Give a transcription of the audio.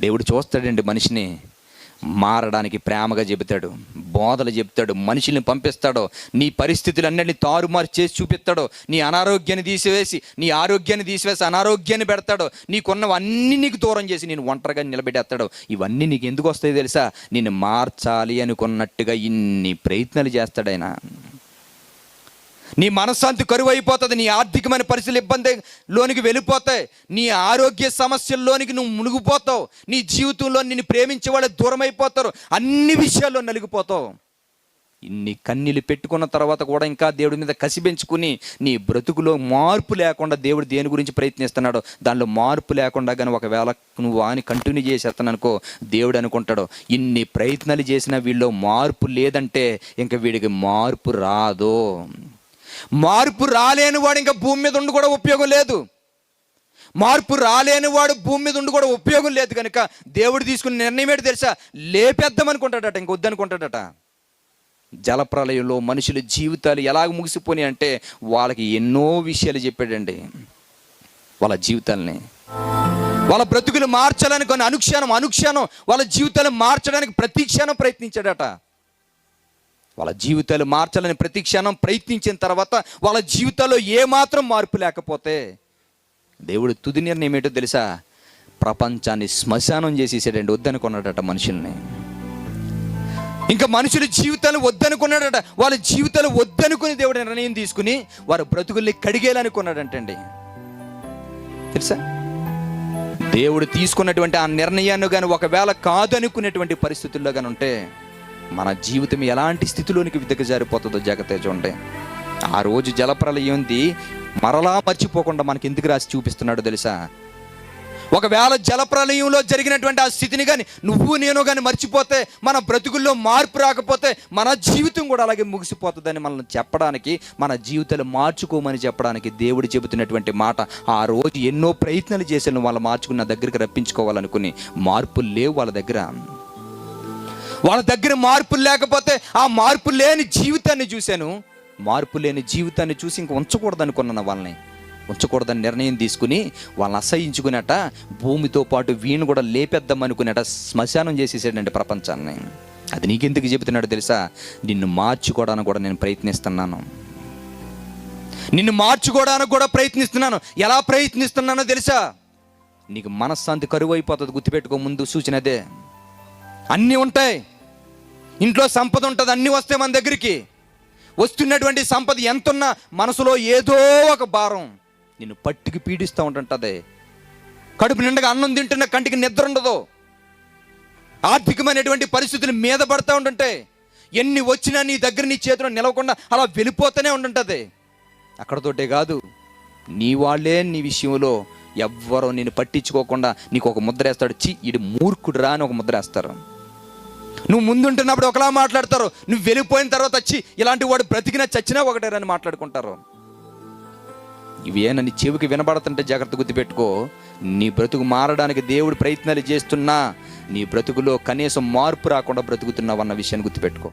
దేవుడు చూస్తాడండి మనిషిని మారడానికి ప్రేమగా చెబుతాడు బోధలు చెబుతాడు మనుషుల్ని పంపిస్తాడో నీ పరిస్థితులన్నింటినీ తారుమారు చేసి చూపిస్తాడో నీ అనారోగ్యాన్ని తీసివేసి నీ ఆరోగ్యాన్ని తీసివేసి అనారోగ్యాన్ని పెడతాడో నీకున్నవన్నీ నీకు దూరం చేసి నేను ఒంటరిగా నిలబెట్టేస్తాడు. ఇవన్నీ నీకు ఎందుకు వస్తాయి తెలుసా? నిన్ను మార్చాలి అనుకున్నట్టుగా ఇన్ని ప్రయత్నాలు చేస్తాడైనా నీ మనశ్శాంతి కరువు అయిపోతుంది నీ ఆర్థికమైన పరిస్థితులు ఇబ్బంది లోనికి వెళ్ళిపోతాయి నీ ఆరోగ్య సమస్యల్లోనికి నువ్వు మునిగిపోతావు నీ జీవితంలో నిన్ను ప్రేమించే వాళ్ళు దూరం అయిపోతారు అన్ని విషయాల్లో నలిగిపోతావు. ఇన్ని కన్నీళ్ళు పెట్టుకున్న తర్వాత కూడా ఇంకా దేవుడి మీద కసి పెంచుకుని నీ బ్రతుకులో మార్పు లేకుండా దేవుడు దేని గురించి ప్రయత్నిస్తున్నాడో దానిలో మార్పు లేకుండా కానీ ఒకవేళ నువ్వు అని కంటిన్యూ చేసేస్తాను అనుకో దేవుడు అనుకుంటాడు ఇన్ని ప్రయత్నాలు చేసినా వీళ్ళు మార్పు లేదంటే ఇంకా వీడికి మార్పు రాదు. మార్పు రాలేని వాడు ఇంకా భూమి మీద ఉండి కూడా ఉపయోగం లేదు. మార్పు రాలేని వాడు భూమి మీద ఉండి కూడా ఉపయోగం లేదు కనుక దేవుడు తీసుకున్న నిర్ణయం ఏంటి తెలుసా? లేపేద్దామనుకుంటాడట ఇంక వద్దనుకుంటాడట. జలప్రలయంలో మనుషుల జీవితాలు ఎలాగ ముగిసిపోయి అంటే వాళ్ళకి ఎన్నో విషయాలు చెప్పాడండి. వాళ్ళ జీవితాలని. వాళ్ళ బ్రతుకులు మార్చాలని కొన్ని అనుక్షణం అనుక్షణం వాళ్ళ జీవితాలు మార్చడానికి ప్రతి క్షణం ప్రయత్నించాడట. వాళ్ళ జీవితాలు మార్చాలని ప్రతి క్షణం ప్రయత్నించిన తర్వాత వాళ్ళ జీవితాల్లో ఏమాత్రం మార్పు లేకపోతే దేవుడు తుది నిర్ణయం ఏంటో తెలుసా? ప్రపంచాన్ని శ్మశానం చేసేసాడండి వద్దనుకున్నాడట మనుషుల్ని. ఇంకా మనుషుల జీవితాలు వద్దనుకున్నాడట వాళ్ళ జీవితాలు వద్దనుకుని దేవుడు నిర్ణయం తీసుకుని వారి బ్రతుకుల్ని కడిగేయాలనుకున్నాడంటండి. తెలుసా? దేవుడు తీసుకున్నటువంటి ఆ నిర్ణయాన్ని కానీ ఒకవేళ కాదనుకునేటువంటి పరిస్థితుల్లో కానీ ఉంటే మన జీవితం ఎలాంటి స్థితిలోనికి దిగజారిపోతుందో జాగ్రత్త చూడండి. ఆ రోజు జలప్రలయంది మరలా మర్చిపోకుండా మనకి ఎందుకు రాసి చూపిస్తున్నాడో తెలుసా? ఒకవేళ జలప్రలయంలో జరిగినటువంటి ఆ స్థితిని కానీ నువ్వు నేను కానీ మర్చిపోతే మన బ్రతుకుల్లో మార్పు రాకపోతే మన జీవితం కూడా అలాగే ముగిసిపోతుందని మనల్ని చెప్పడానికి మన జీవితాలు మార్చుకోమని చెప్పడానికి దేవుడు చెబుతున్నటువంటి మాట ఆ రోజు ఎన్నో ప్రయత్నాలు చేశాను వాళ్ళు మార్చుకున్న దగ్గరికి రప్పించుకోవాలనుకుని మార్పులు లేవు వాళ్ళ దగ్గర. వాళ్ళ దగ్గర మార్పులు లేకపోతే ఆ మార్పు లేని జీవితాన్ని చూశాను. మార్పు లేని జీవితాన్ని చూసి ఇంక ఉంచకూడదనుకున్నాను వాళ్ళని. ఉంచకూడదని నిర్ణయం తీసుకుని వాళ్ళని అసహించుకునేట భూమితో పాటు వీణు కూడా లేపేద్దాం అనుకునేట శ్మశానం చేసేసాడండి ప్రపంచాన్ని. అది నీకెందుకు చెబుతున్నాడు తెలుసా? నిన్ను మార్చుకోవడానికి కూడా నేను ప్రయత్నిస్తున్నాను. నిన్ను మార్చుకోవడానికి కూడా ప్రయత్నిస్తున్నాను. ఎలా ప్రయత్నిస్తున్నానో తెలుసా? నీకు మనశ్శాంతి కరువు అయిపోతుంది గుర్తుపెట్టుకో ముందు సూచన అదే. అన్నీ ఉంటాయి. ఇంట్లో సంపద ఉంటుంది అన్నీ వస్తాయి మన దగ్గరికి. వస్తున్నటువంటి సంపద ఎంతున్నా మనసులో ఏదో ఒక భారం. నిన్ను పట్టుకి పీడిస్తూ ఉంటుంటుంది. కడుపు నిండగా అన్నం తింటున్న కంటికి నిద్ర ఉండదు. ఆర్థికమైనటువంటి పరిస్థితులు మీద పడుతూ ఉంటుంటే ఎన్ని వచ్చినా నీ దగ్గర నీ చేతిలో నిలవకుండా అలా వెళ్ళిపోతూనే ఉంటుంటుంది. అక్కడతోటే కాదు నీ వాళ్ళే నీ విషయంలో ఎవ్వరో నేను పట్టించుకోకుండా నీకు ఒక ముద్ర వేస్తాడు. చి ఇడు మూర్ఖుడు రా అని ఒక ముద్ర వేస్తారు. నువ్వు ముందుంటున్నప్పుడు ఒకలా మాట్లాడతారు. నువ్వు వెళ్ళిపోయిన తర్వాత వచ్చి ఇలాంటి వాడు బ్రతికినా చచ్చినా ఒకటే రని మాట్లాడుకుంటారు ఇవేనని చెవికి వినబడుతుంటే జాగ్రత్త గుర్తుపెట్టుకో నీ బ్రతుకు మారడానికి దేవుడు ప్రయత్నాలు చేస్తున్నా నీ బ్రతుకులో కనీసం మార్పు రాకుండా బ్రతుకుతున్నావు అన్న విషయాన్ని గుర్తుపెట్టుకో